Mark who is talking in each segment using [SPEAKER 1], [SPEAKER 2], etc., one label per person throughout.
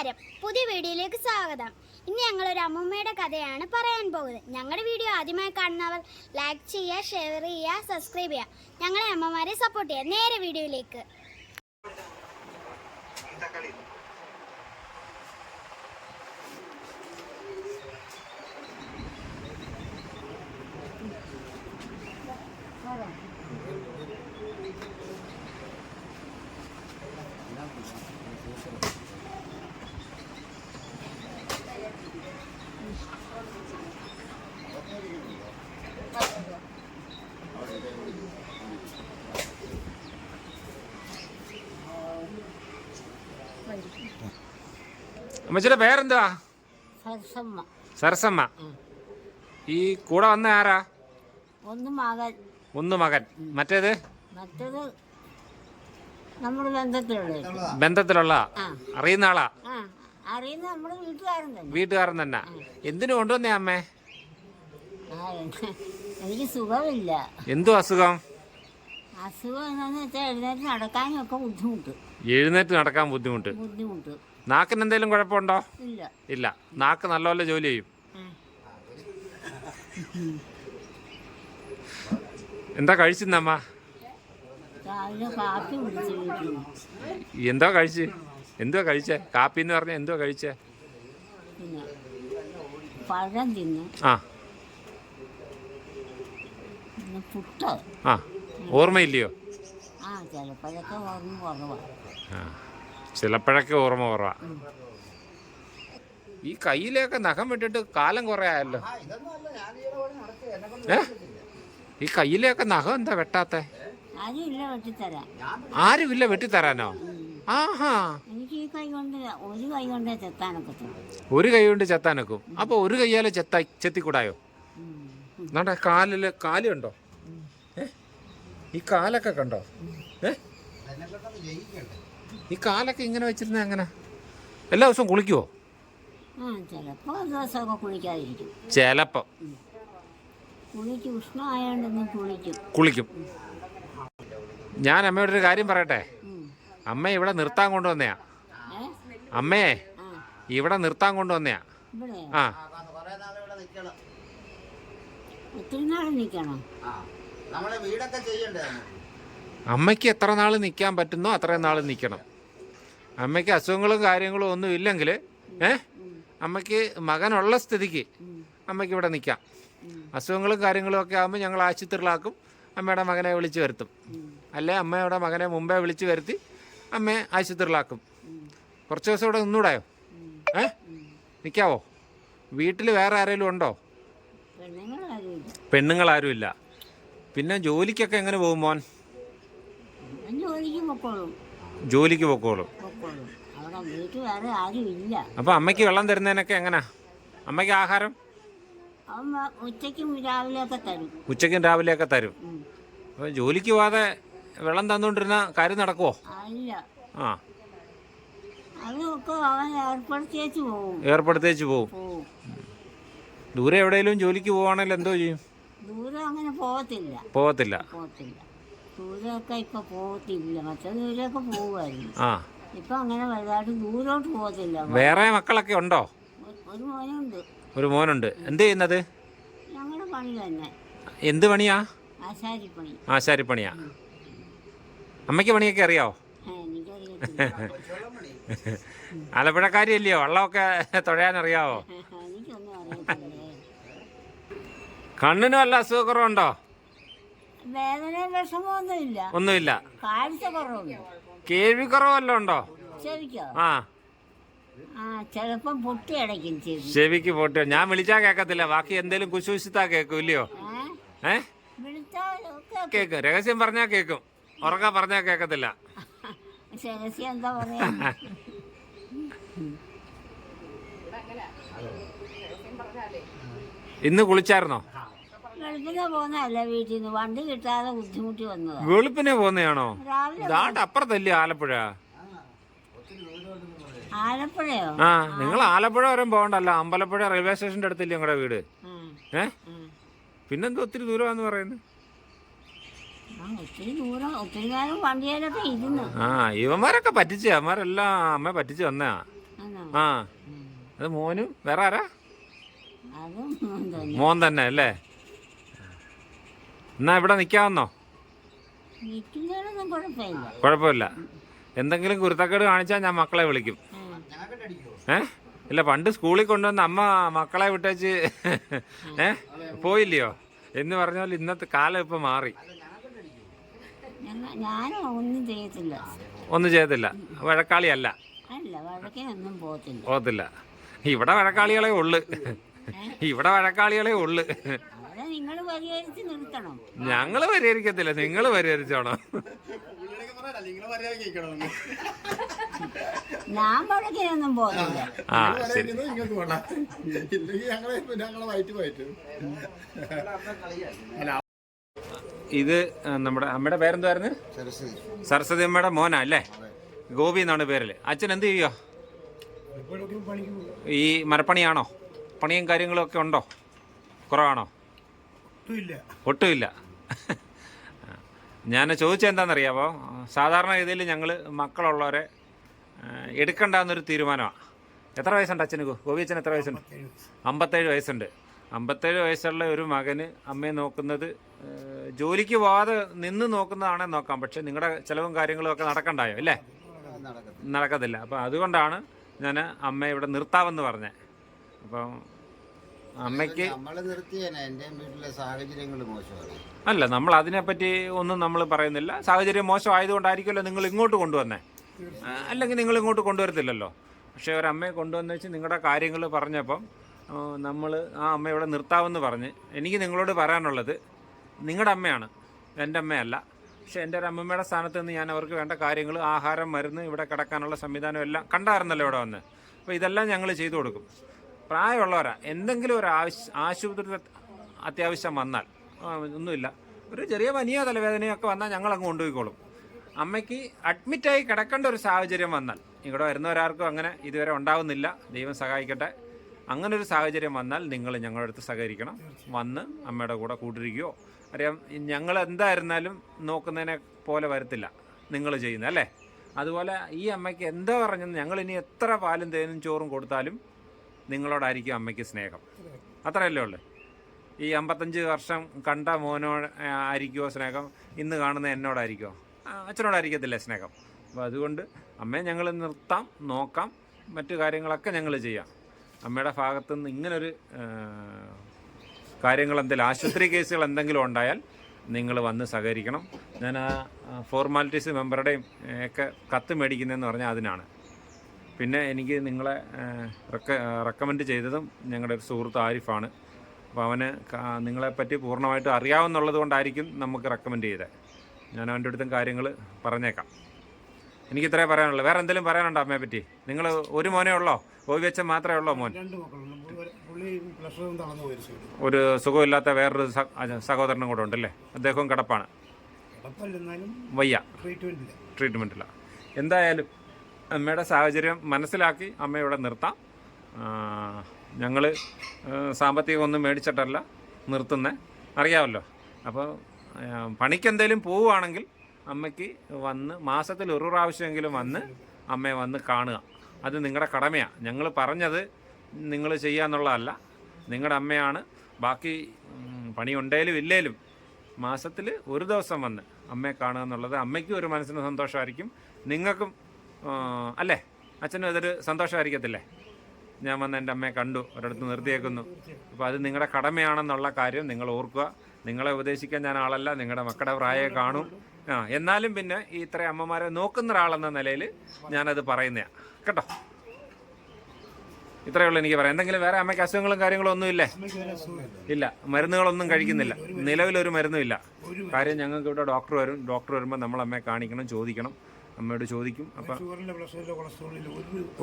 [SPEAKER 1] നമസ്കാരം. പുതിയ വീഡിയോയിലേക്ക് സ്വാഗതം. ഇന്ന് ഞങ്ങൾ ഒരു അമ്മൂമ്മയുടെ കഥയാണ് പറയാൻ പോകുന്നത്. ഞങ്ങളുടെ വീഡിയോ ആദ്യമായി കാണുന്നവർ ലൈക്ക് ചെയ്യുക ഷെയർ ചെയ്യുക സബ്സ്ക്രൈബ് ചെയ്യുക. ഞങ്ങളെ അമ്മമാരെ സപ്പോർട്ട് ചെയ്യുക. നേരെ വീഡിയോയിലേക്ക്.
[SPEAKER 2] അമ്മച്ചിയുടെ പേരെന്തുവാ?
[SPEAKER 3] സരസമ്മ.
[SPEAKER 2] ഈ കൂടെ വന്ന ആരാ?
[SPEAKER 3] ഒന്ന് മകൻ.
[SPEAKER 2] ഒന്ന് മകൻ. മറ്റേത്?
[SPEAKER 3] മറ്റത് നമ്മുടെ ബന്ധത്തിലുള്ള
[SPEAKER 2] ബന്ധത്തിലുള്ള അറിയുന്ന ആളാ?
[SPEAKER 3] അറിയുന്ന നമ്മുടെ വീട്ടുകാരൻ തന്നെ.
[SPEAKER 2] വീട്ടുകാരൻ തന്നെ. എന്തിനു കൊണ്ടുവന്നേ അമ്മേ?
[SPEAKER 3] എനിക്ക് സുഖമില്ല.
[SPEAKER 2] എന്തു അസുഖം?
[SPEAKER 3] അസുഖം എന്താണെന്ന് വെച്ചാൽ എഴുന്നേറ്റ് നടക്കാനൊക്കെ ബുദ്ധിമുട്ട്.
[SPEAKER 2] എഴുന്നേറ്റ് നടക്കാൻ ബുദ്ധിമുട്ട്.
[SPEAKER 3] ബുദ്ധിമുട്ട്.
[SPEAKER 2] നാക്കിന് എന്തെങ്കിലും കുഴപ്പമുണ്ടോ?
[SPEAKER 3] ഇല്ല.
[SPEAKER 2] നാക്ക് നല്ലപോലെ ജോലി ചെയ്യും. എന്താ കഴിച്ചിന്നമ്മ എന്തോ കഴിച്ച്? എന്തുവാ കഴിച്ചേ? കാപ്പി എന്ന് പറഞ്ഞ എന്തുവാ കഴിച്ചേ?
[SPEAKER 3] പഴം തിന്നു.
[SPEAKER 2] ആ.
[SPEAKER 3] പുട്ട്.
[SPEAKER 2] ആ. ഓർമ്മയില്ലയോ?
[SPEAKER 3] ആ ചിലപ്പോഴൊക്കെ ഓർമ്മ കുറവാണ്
[SPEAKER 2] ആ. ചിലപ്പോഴൊക്കെ ഓർമ്മ കുറവാ. ഈ കയ്യിലൊക്കെ നഖം വിട്ടിട്ട് കാലം കുറേ ആയല്ലോ. ഏ? ഈ കയ്യിലൊക്കെ നഖം എന്താ വെട്ടാത്ത?
[SPEAKER 3] ആരും ഇല്ല വെട്ടിത്തരാം
[SPEAKER 2] ആരുമില്ല വെട്ടിത്തരാനോ? ആഹാ.
[SPEAKER 3] ഒരു ഈ കൈ കൊണ്ട് ഒരു കൈ കൊണ്ടേ
[SPEAKER 2] ഒരു കൈ കൊണ്ട് ചെത്താനൊക്കും. അപ്പൊ ഒരു കയ്യാലെ ചെത്ത ചെത്തിക്കൂടായോ? നമ്മുടെ കാലിൽ കാലുണ്ടോ? ഏ? ഈ കാലൊക്കെ കണ്ടോ? ഏ? ഈ കാലൊക്കെ ഇങ്ങനെ വെച്ചിരുന്ന എങ്ങനെ? എല്ലാ ദിവസവും കുളിക്കുവോ?
[SPEAKER 3] ആ ചിലപ്പോൾ ദിവസമൊക്കെ കുളിക്കാതിരിക്കും.
[SPEAKER 2] ചിലപ്പം.
[SPEAKER 3] കുളിക്ക് ഉഷ്ണമായോണ്ടൊന്നും കുളിക്കും.
[SPEAKER 2] കുളിക്കും. ഞാൻ അമ്മയോട് ഒരു കാര്യം പറയട്ടെ. അമ്മ ഇവിടെ നിർത്താൻ കൊണ്ടുവന്നയാ. അമ്മയെ ഇവിടെ നിർത്താൻ കൊണ്ടുവന്നയാ.
[SPEAKER 3] ഇവിടെ?
[SPEAKER 2] ആ.
[SPEAKER 3] ഒത്തിരി നാൾ നിൽക്കണം
[SPEAKER 4] നമ്മളെ വീടൊക്കെ ചെയ്യണ്ടേ?
[SPEAKER 2] അമ്മയ്ക്ക് എത്ര നാൾ നിൽക്കാൻ പറ്റുന്നോ അത്രയും നാൾ നിൽക്കണം അമ്മയ്ക്ക് അസുഖങ്ങളും കാര്യങ്ങളും ഒന്നും ഇല്ലെങ്കിൽ ഏ? അമ്മയ്ക്ക് മകനുള്ള സ്ഥിതിക്ക് അമ്മയ്ക്ക് ഇവിടെ നിൽക്കാം അസുഖങ്ങളും കാര്യങ്ങളും ഒക്കെ ആകുമ്പോൾ ഞങ്ങൾ ആശുപത്രിയിലാക്കും. അമ്മയുടെ മകനെ വിളിച്ചു വരുത്തും. അല്ലെ? അമ്മയുടെ മകനെ മുമ്പേ വിളിച്ചു വരുത്തി അമ്മയെ ആശുപത്രിയിലാക്കും. കുറച്ച് ദിവസം ഇവിടെ നിന്നൂടായോ? ഏ? നിൽക്കാവോ വീട്ടിൽ വേറെ ആരെങ്കിലും ഉണ്ടോ?
[SPEAKER 3] പെണ്ണുങ്ങൾ
[SPEAKER 2] ആരും ഇല്ല പിന്നെ ജോലിക്കൊക്കെ എങ്ങനെ പോകും മോൻ?
[SPEAKER 3] ഞാൻ ജോലിക്ക് പൊക്കോളും.
[SPEAKER 2] പൊക്കോളും
[SPEAKER 3] അവിടെ വീട്ടിൽ വേറെ ആരും ഇല്ല.
[SPEAKER 2] അപ്പോൾ അമ്മയ്ക്ക് വെള്ളം തരുന്നതിനൊക്കെ എങ്ങനാ? അമ്മയ്ക്ക് ആഹാരം?
[SPEAKER 3] ഉച്ചക്കും രാവിലെ ഉച്ചയ്ക്കും രാവിലെയൊക്കെ തരും.
[SPEAKER 2] ഉച്ചയ്ക്കും രാവിലെയൊക്കെ തരും. അപ്പോൾ ജോലിക്ക് പോവാതെ വെള്ളം തന്നുകൊണ്ടിരുന്ന കാര്യം നടക്കുമോ
[SPEAKER 3] ഇല്ല.
[SPEAKER 2] ആ.
[SPEAKER 3] അതൊക്കെ അവൻ ഏർപ്പെടുത്തിയേച്ച് പോവും.
[SPEAKER 2] ഏർപ്പെടുത്തേച്ച് പോവും. ദൂരെ എവിടെയെങ്കിലും ജോലിക്ക് പോവാണെങ്കിൽ എന്തോ ചെയ്യും?
[SPEAKER 3] ദൂരെ അങ്ങനെ പോകത്തില്ല.
[SPEAKER 2] പോകത്തില്ല.
[SPEAKER 3] പോകത്തില്ല. ദൂരെയൊക്കെ ഇപ്പൊ പോകത്തില്ല. മറ്റേ ദൂരെയൊക്കെ പോവായിരുന്നു
[SPEAKER 2] ആ.
[SPEAKER 3] ഇപ്പൊ അങ്ങനെ വലുതായിട്ട് ദൂരോട്ട് പോകത്തില്ല.
[SPEAKER 2] വേറെ മക്കളൊക്കെ ഉണ്ടോ?
[SPEAKER 3] ഒരു മോനുണ്ട്.
[SPEAKER 2] ഒരു മോനുണ്ട്. എന്ത് ചെയ്യുന്നത്?
[SPEAKER 3] ഞങ്ങളുടെ പണി തന്നെ.
[SPEAKER 2] എന്ത് പണിയാ?
[SPEAKER 3] ആശാരിപ്പണി.
[SPEAKER 2] ആശാരിപ്പണിയാ. അമ്മയ്ക്ക് പണിയൊക്കെ അറിയാവോ ആലപ്പുഴക്കാരിയല്ലയോ? വള്ളമൊക്കെ തുഴയാൻ അറിയാവോ?
[SPEAKER 3] എനിക്കൊന്നും അറിയത്തില്ലേ.
[SPEAKER 2] കണ്ണിന് വല്ല അസുഖക്കുറവുണ്ടോ?
[SPEAKER 3] വിഷമമൊന്നുമില്ല.
[SPEAKER 2] ഒന്നുമില്ല.
[SPEAKER 3] കാഴ്ച കുറവുണ്ട്
[SPEAKER 2] കേൾവിക്കുറവ് വല്ലതും ഉണ്ടോ?
[SPEAKER 3] ചെവിക്കോ?
[SPEAKER 2] ആ.
[SPEAKER 3] ആ ചിലപ്പം പൊട്ടി അടയ്ക്കും ചെവി.
[SPEAKER 2] ചെവിക്ക് പൊട്ടിയോ? ഞാൻ വിളിച്ചാ കേക്കത്തില്ല. ബാക്കി എന്തേലും കുശുശിത്താ കേക്കും ഇല്ലയോ
[SPEAKER 3] ഏ? ഒക്കെ
[SPEAKER 2] കേക്കും. രഹസ്യം പറഞ്ഞാ കേക്കും. ഉറക്ക പറഞ്ഞാ കേക്കത്തില്ല.
[SPEAKER 3] രഹസ്യം എന്താ പറയാ?
[SPEAKER 2] ഇന്ന് കുളിച്ചായിരുന്നോ?
[SPEAKER 3] വെളുപ്പിനെ പോകുന്നതല്ല വീട്ടിൽ നിന്ന് വണ്ടി കിട്ടാതെ ബുദ്ധിമുട്ടി വന്നതാ.
[SPEAKER 2] വെളുപ്പിനെ പോന്നെയാണോ
[SPEAKER 3] രാവിലെ
[SPEAKER 2] ദാണ്ട് അപ്പുറത്തല്ലേ ആലപ്പുഴ?
[SPEAKER 3] ആലപ്പുഴയോ?
[SPEAKER 2] ആ നിങ്ങൾ ആലപ്പുഴ വരെ പോകണ്ടല്ലോ. അമ്പലപ്പുഴ റെയിൽവേ സ്റ്റേഷന്റെ അടുത്തില്ലേ നിങ്ങളുടെ വീട്? ഏ. പിന്നെന്താ ഒത്തിരി ദൂരമാന്ന് പറയുന്നത്?
[SPEAKER 3] ആ
[SPEAKER 2] ഇവന്മാരൊക്കെ പറ്റിച്ച്. അവന്മാരെല്ലാം അമ്മ പറ്റിച്ച്
[SPEAKER 3] വന്നാ.
[SPEAKER 2] ആ. അത് മോനും വേറെ ആരാ?
[SPEAKER 3] മോൻ തന്നെ
[SPEAKER 2] അല്ലേ? എന്നാ ഇവിടെ നിൽക്കാമെന്നോ
[SPEAKER 3] കുഴപ്പമില്ല.
[SPEAKER 2] എന്തെങ്കിലും കുരുത്തക്കേട് കാണിച്ചാൽ ഞാൻ മക്കളെ വിളിക്കും. ഏ? ഇല്ല പണ്ട് സ്കൂളിൽ കൊണ്ടുവന്ന അമ്മ മക്കളെ വിട്ടേച്ച് ഏ? പോയില്ലയോ? എന്ന് പറഞ്ഞാൽ ഇന്നത്തെ കാലം ഇപ്പം മാറി.
[SPEAKER 3] ഒന്നും ചെയ്യത്തില്ല.
[SPEAKER 2] ഒന്നും ചെയ്യത്തില്ല. വഴക്കാളിയല്ല.
[SPEAKER 3] പോകത്തില്ല.
[SPEAKER 2] ഇവിടെ വഴക്കാളികളെ ഉള്ളു. ഇവിടെ വഴക്കാളികളെ ഉള്ളു.
[SPEAKER 3] നിങ്ങൾ പരിഹരിച്ച് നിർത്തണം.
[SPEAKER 2] ഞങ്ങൾ പരിഹരിക്കത്തില്ല നിങ്ങൾ പരിഹരിച്ചോണം.
[SPEAKER 3] ഞാൻ വഴക്കിനൊന്നും പോകുന്നില്ല
[SPEAKER 2] ആ ശരി.
[SPEAKER 5] ഇല്ലെങ്കിൽ ഞങ്ങളെ ഞങ്ങളെ വയറ്റ് വയറ്റ്
[SPEAKER 2] ഇത് നമ്മുടെ അമ്മയുടെ പേരെന്തായിരുന്നു
[SPEAKER 4] സരസ്വതി.
[SPEAKER 2] സരസ്വതി അമ്മയുടെ മോനാ അല്ലേ? ഗോപി എന്നാണ് പേരിൽ അച്ഛൻ എന്ത് ചെയ്യോ? ഈ മരപ്പണിയാണോ? പണിയും കാര്യങ്ങളും ഒക്കെ ഉണ്ടോ? കുറവാണോ? ഒട്ടുമില്ല. ഞാൻ ചോദിച്ചെന്താണെന്നറിയാമോ സാധാരണ രീതിയിൽ ഞങ്ങൾ മക്കളുള്ളവരെ എടുക്കണ്ടെന്നൊരു തീരുമാനമാണ് എത്ര വയസ്സുണ്ട് അച്ഛന്? ഗോ- ഗോപി അച്ഛൻ എത്ര വയസ്സുണ്ട്? അമ്പത്തേഴ് വയസ്സുണ്ട്. അമ്പത്തേഴ് വയസ്സുള്ള ഒരു മകന് അമ്മയെ നോക്കുന്നത് ജോലിക്ക് പോവാതെ നിന്ന് നോക്കുന്നതാണേ നോക്കാം. പക്ഷെ നിങ്ങളുടെ ചിലവും കാര്യങ്ങളും ഒക്കെ നടക്കണ്ടായോ? അല്ലേ?
[SPEAKER 4] നടക്കത്തില്ല.
[SPEAKER 2] നടക്കത്തില്ല. അപ്പോൾ അതുകൊണ്ടാണ് ഞാൻ അമ്മയെ ഇവിടെ നിർത്താമെന്ന് പറഞ്ഞത് അപ്പം അമ്മയ്ക്ക്
[SPEAKER 4] നമ്മൾ എന്റെ വീട്ടിലെ സാഹചര്യങ്ങൾ മോശമാണ്.
[SPEAKER 2] അല്ല നമ്മൾ അതിനെപ്പറ്റി ഒന്നും നമ്മൾ പറയുന്നില്ല. സാഹചര്യം മോശമായതുകൊണ്ടായിരിക്കുമല്ലോ നിങ്ങൾ ഇങ്ങോട്ട് കൊണ്ടുവന്നേ. അല്ലെങ്കിൽ നിങ്ങൾ ഇങ്ങോട്ട് കൊണ്ടുവരത്തില്ലല്ലോ. പക്ഷേ ഒരമ്മയെ കൊണ്ടുവന്ന് വെച്ച് നിങ്ങളുടെ കാര്യങ്ങൾ പറഞ്ഞപ്പം നമ്മൾ ആ അമ്മ ഇവിടെ നിർത്താമെന്ന് പറഞ്ഞ് എനിക്ക് നിങ്ങളോട് പറയാനുള്ളത് നിങ്ങളുടെ അമ്മയാണ്. എന്റെ അമ്മയല്ല. പക്ഷേ എന്റെ ഒരു അമ്മമ്മയുടെ സ്ഥാനത്ത് നിന്ന് ഞാൻ അവർക്ക് വേണ്ട കാര്യങ്ങൾ ആഹാരം മരുന്ന് ഇവിടെ കിടക്കാനുള്ള സംവിധാനം എല്ലാം കണ്ടായിരുന്നല്ലോ ഇവിടെ വന്ന്. അപ്പോൾ ഇതെല്ലാം ഞങ്ങൾ ചെയ്തു കൊടുക്കും. പ്രായമുള്ളവരാ. എന്തെങ്കിലും ഒരു ആവശ്യ ആശുപത്രി അത്യാവശ്യം വന്നാൽ ഒന്നുമില്ല. ഒരു ചെറിയ പനിയോ തലവേദനയോ ഒക്കെ വന്നാൽ ഞങ്ങൾ അങ്ങ് കൊണ്ടുപോയിക്കോളും. അമ്മയ്ക്ക് അഡ്മിറ്റായി കിടക്കേണ്ട ഒരു സാഹചര്യം വന്നാൽ ഇവിടെ വരുന്നവരാർക്കും അങ്ങനെ ഇതുവരെ ഉണ്ടാവുന്നില്ല. ദൈവം സഹായിക്കട്ടെ. അങ്ങനെ ഒരു സാഹചര്യം വന്നാൽ നിങ്ങൾ ഞങ്ങളുടെ അടുത്ത് സഹകരിക്കണം. വന്ന് അമ്മയുടെ കൂടെ കൂട്ടിരിക്കുകയോ അറിയാം ഞങ്ങൾ എന്തായിരുന്നാലും നോക്കുന്നതിനെ പോലെ വരത്തില്ല നിങ്ങൾ ചെയ്യുന്നത് അല്ലേ? അതുപോലെ ഈ അമ്മയ്ക്ക് എന്താ പറഞ്ഞത് ഞങ്ങൾ ഇനി എത്ര പാലും തേനും ചോറും കൊടുത്താലും നിങ്ങളോടായിരിക്കും അമ്മയ്ക്ക് സ്നേഹം. അത്രയല്ലേ ഉള്ളു. ഈ അമ്പത്തഞ്ച് വർഷം കണ്ട മോനോ ആയിരിക്കുമോ സ്നേഹം? ഇന്ന് കാണുന്ന എന്നോടായിരിക്കുമോ അച്ഛനോടായിരിക്കത്തില്ലേ സ്നേഹം? അപ്പോൾ അതുകൊണ്ട് അമ്മയെ ഞങ്ങൾ നിർത്താം നോക്കാം മറ്റു കാര്യങ്ങളൊക്കെ ഞങ്ങൾ ചെയ്യാം. അമ്മയുടെ ഭാഗത്തു നിന്ന് ഇങ്ങനൊരു കാര്യങ്ങൾ എന്തെങ്കിലും ആശുപത്രി കേസുകൾ എന്തെങ്കിലും ഉണ്ടായാൽ നിങ്ങൾ വന്ന് സഹകരിക്കണം. ഞാൻ ആ ഫോർമാലിറ്റീസ് മെമ്പറുടെയും ഒക്കെ കത്ത് മേടിക്കുന്നതെന്ന് പറഞ്ഞാൽ അതിനാണ്. പിന്നെ എനിക്ക് നിങ്ങളെ റെക്ക റെക്കമെൻഡ് ചെയ്തതും ഞങ്ങളുടെ ഒരു സുഹൃത്ത് ആരിഫാണ്. അപ്പോൾ അവന് നിങ്ങളെപ്പറ്റി പൂർണമായിട്ട് അറിയാവുന്നുള്ളത് കൊണ്ടായിരിക്കും നമുക്ക് റെക്കമെൻഡ് ചെയ്തത് ഞാൻ അവന്റെ അടുത്തും കാര്യങ്ങൾ പറഞ്ഞേക്കാം. എനിക്ക് ഇത്രേ പറയാനുള്ളൂ. വേറെ എന്തെങ്കിലും പറയാനുണ്ടോ അമ്മയെ പറ്റി? നിങ്ങൾ ഒരു മോനേ ഉള്ളോ? ഓവി വെച്ച മാത്രമേ ഉള്ളോ മോൻ? ഒരു സുഖമില്ലാത്ത വേറൊരു സഹോദരനും കൂടെ ഉണ്ടല്ലേ? അദ്ദേഹവും കിടപ്പാണ്. വയ്യ. ട്രീറ്റ്മെന്റില്ല എന്തായാലും അമ്മയുടെ സാഹചര്യം മനസ്സിലാക്കി അമ്മ ഇവിടെ നിർത്താം. ഞങ്ങൾ സാമ്പത്തികം ഒന്നും മേടിച്ചിട്ടല്ല നിർത്തുന്നത് അറിയാമല്ലോ. അപ്പോൾ പണിക്ക് എന്തെങ്കിലും പോവുകയാണെങ്കിൽ അമ്മയ്ക്ക് വന്ന് മാസത്തിൽ ഒരു പ്രാവശ്യമെങ്കിലും വന്ന് അമ്മയെ വന്ന് കാണുക. അത് നിങ്ങളുടെ കടമയാണ് ഞങ്ങൾ പറഞ്ഞത് നിങ്ങൾ ചെയ്യാന്നുള്ളതല്ല. നിങ്ങളുടെ അമ്മയാണ്. ബാക്കി പണി ഉണ്ടേലും ഇല്ലേലും മാസത്തിൽ ഒരു ദിവസം വന്ന് അമ്മയെ കാണുക എന്നുള്ളത് അമ്മയ്ക്കും ഒരു മനസ്സിന് സന്തോഷമായിരിക്കും. നിങ്ങൾക്കും അല്ലേ? അച്ഛനും അതൊരു സന്തോഷമായിരിക്കത്തില്ലേ? ഞാൻ വന്ന് എന്റെ അമ്മയെ കണ്ടു ഒരിടത്ത് നിർത്തിയേക്കുന്നു. അപ്പോൾ അത് നിങ്ങളുടെ കടമയാണെന്നുള്ള കാര്യം നിങ്ങൾ ഓർക്കുക. നിങ്ങളെ ഉപദേശിക്കാൻ ഞാൻ ആളല്ല നിങ്ങളുടെ മക്കളുടെ പ്രായമേ കാണും. ആ എന്നാലും പിന്നെ ഈ ഇത്ര അമ്മമാരെ നോക്കുന്ന ഒരാളെന്ന നിലയിൽ ഞാനത് പറയുന്നതാണ് കേട്ടോ? ഇത്രയേ ഉള്ളൂ എനിക്ക് പറയാം എന്തെങ്കിലും വേറെ അമ്മയ്ക്ക് അസുഖങ്ങളും കാര്യങ്ങളും ഒന്നും ഇല്ലേ? ഇല്ല. മരുന്നുകളൊന്നും കഴിക്കുന്നില്ല. നിലവിലൊരു മരുന്നും ഇല്ല. കാര്യം ഞങ്ങൾക്ക് ഇവിടെ ഡോക്ടർ വരും. ഡോക്ടർ വരുമ്പോൾ നമ്മൾ അമ്മയെ കാണിക്കണം ചോദിക്കണം. അമ്മയോട് ചോദിക്കും. അപ്പം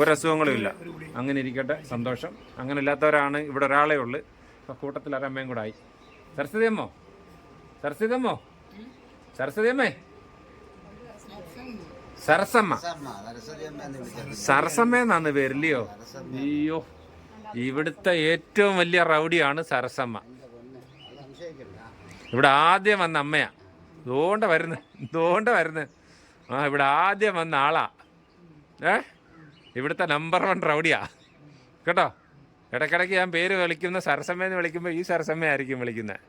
[SPEAKER 5] ഒരു
[SPEAKER 2] അസുഖങ്ങളും ഇല്ല അങ്ങനെ ഇരിക്കട്ടെ സന്തോഷം. അങ്ങനെ ഇല്ലാത്തവരാണ് ഇവിടെ ഒരാളേ ഉള്ളു. അപ്പം കൂട്ടത്തിൽ ഒരമ്മയും കൂടെ ആയി. സരസ്വതിയമ്മോ സരസ്വതിയമ്മോ സരസ്വതിയമ്മേ സരസമ്മ.
[SPEAKER 4] സരസമ്മ
[SPEAKER 2] എന്നാണ് പേരില്ലയോ? അയ്യോ. ഇവിടുത്തെ ഏറ്റവും വലിയ റൗഡിയാണ് സരസമ്മ. ഇവിടെ ആദ്യം വന്ന അമ്മയാ. ദോണ്ട വരുന്നത് ദോണ്ട വരുന്നു ആ ഇവിടെ ആദ്യം വന്ന ആളാ. ഏ? ഇവിടുത്തെ നമ്പർ വൺ റൗഡിയാ. കേട്ടോ? ഇടയ്ക്കിടയ്ക്ക് ഞാൻ പേര് വിളിക്കുന്ന സരസമ്മയെന്ന് വിളിക്കുമ്പോൾ ഈ സരസമ്മ ആയിരിക്കും വിളിക്കുന്നത്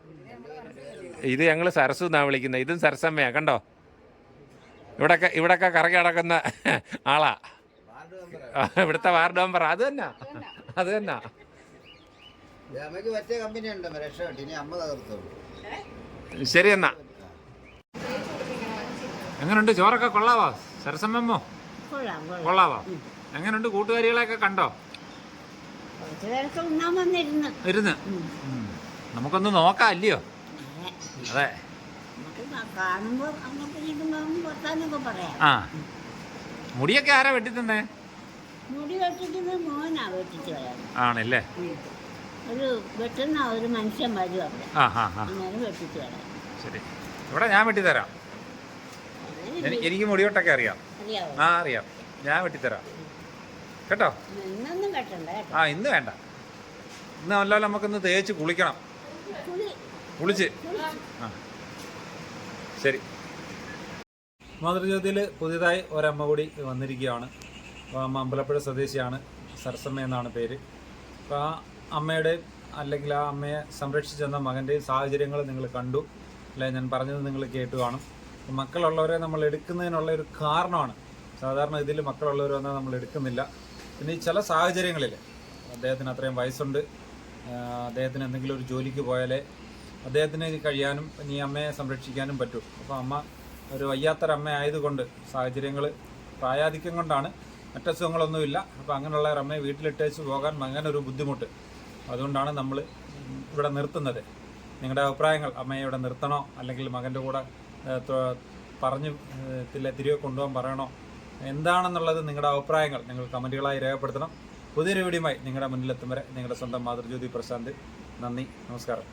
[SPEAKER 2] ഇത് ഞങ്ങൾ സരസു എന്നാണ് വിളിക്കുന്നത് ഇതും സരസമ്മയാണ് കണ്ടോ? ഇവിടൊക്കെ ഇവിടൊക്കെ കറങ്ങി നടക്കുന്ന ആളാ. ഇവിടുത്തെ വാർഡ് മെമ്പർ. അത് തന്നെ. അത് തന്നെ.
[SPEAKER 4] ശരി പറ്റിയ കമ്പനി ഉണ്ട് രക്ഷപ്പെട്ട് ഇനി അമ്മ തകർത്തോളൂ
[SPEAKER 2] ശരി എന്നാ എങ്ങനെയുണ്ട് ചോറൊക്കെ കൊള്ളാവോ?
[SPEAKER 3] കൊള്ളാം
[SPEAKER 2] കൊള്ളാവോ? എങ്ങനെയുണ്ട് കൂട്ടുകാരികളെയൊക്കെ കണ്ടോ? ഇരുന്ന്. നമുക്കൊന്ന് നോക്കാം അല്ലയോ? അതെ. ആ. മുടിയൊക്കെ ആരാ വെട്ടിത്തന്നെ? ആണല്ലേ.
[SPEAKER 3] ഒരു വെട്ടുന്ന ഒരു മനുഷ്യൻ വരും അവിടെ.
[SPEAKER 2] ശരി. ഇവിടെ ഞാൻ വെട്ടിത്തരാം. എനിക്ക് മുടിയോട്ടൊക്കെ അറിയാം. ആ അറിയാം. ഞാൻ വെട്ടിത്തരാം. കേട്ടോ? ആ ഇന്ന് വേണ്ട. ഇന്ന് അല്ലാതെ നമുക്കിന്ന് തേച്ച് കുളിക്കണം.
[SPEAKER 3] കുളി.
[SPEAKER 2] കുളിച്ച്. ആ. ശരി.
[SPEAKER 6] മാതൃജ്യോതിയിൽ പുതിയതായി ഒരമ്മ കൂടി വന്നിരിക്കുകയാണ്. അമ്മ അമ്പലപ്പുഴ സ്വദേശിയാണ്. സരസമ്മ എന്നാണ് പേര്. അപ്പോൾ ആ അമ്മയുടെ അല്ലെങ്കിൽ ആ അമ്മയെ സംരക്ഷിച്ചെന്ന മകന്റെയും സാഹചര്യങ്ങൾ നിങ്ങൾ കണ്ടു. അല്ലെ? ഞാൻ പറഞ്ഞത് നിങ്ങൾ കേട്ടു കാണും. മക്കളുള്ളവരെ നമ്മൾ എടുക്കുന്നതിനുള്ള ഒരു കാരണമാണ്. സാധാരണ ഇതിൽ മക്കളുള്ളവർ വന്നാൽ നമ്മൾ എടുക്കുന്നില്ല. പിന്നെ ഈ ചില സാഹചര്യങ്ങളിൽ അദ്ദേഹത്തിന് അത്രയും വയസ്സുണ്ട്. അദ്ദേഹത്തിന് എന്തെങ്കിലും ഒരു ജോലിക്ക് പോയാലേ അദ്ദേഹത്തിന് കഴിയാനും ഇനി അമ്മയെ സംരക്ഷിക്കാനും പറ്റൂ. അപ്പോൾ അമ്മ ഒരു വയ്യാത്തൊരമ്മ ആയതുകൊണ്ട് സാഹചര്യങ്ങൾ പ്രായാധിക്യം കൊണ്ടാണ്. മറ്റസുഖങ്ങളൊന്നുമില്ല അപ്പോൾ അങ്ങനെയുള്ള ഒരു അമ്മയെ വീട്ടിലിട്ടേച്ച് പോകാൻ അങ്ങനെ ഒരു ബുദ്ധിമുട്ട്. അതുകൊണ്ടാണ് നമ്മൾ ഇവിടെ നിർത്തുന്നത്. നിങ്ങളുടെ അഭിപ്രായങ്ങൾ അമ്മയെ ഇവിടെ നിർത്തണോ? അല്ലെങ്കിൽ മകന്റെ കൂടെ പറഞ്ഞ് തിരികെ കൊണ്ടുപോകാൻ പറയണോ? എന്താണെന്നുള്ളത് നിങ്ങളുടെ അഭിപ്രായങ്ങൾ നിങ്ങൾ കമന്റുകളായി രേഖപ്പെടുത്തണം. പുതിയൊരു വീഡിയോയുമായി നിങ്ങളുടെ മുന്നിലെത്തും വരെ നിങ്ങളുടെ സ്വന്തം മാതൃജ്യോതി പ്രശാന്ത്. നന്ദി നമസ്കാരം.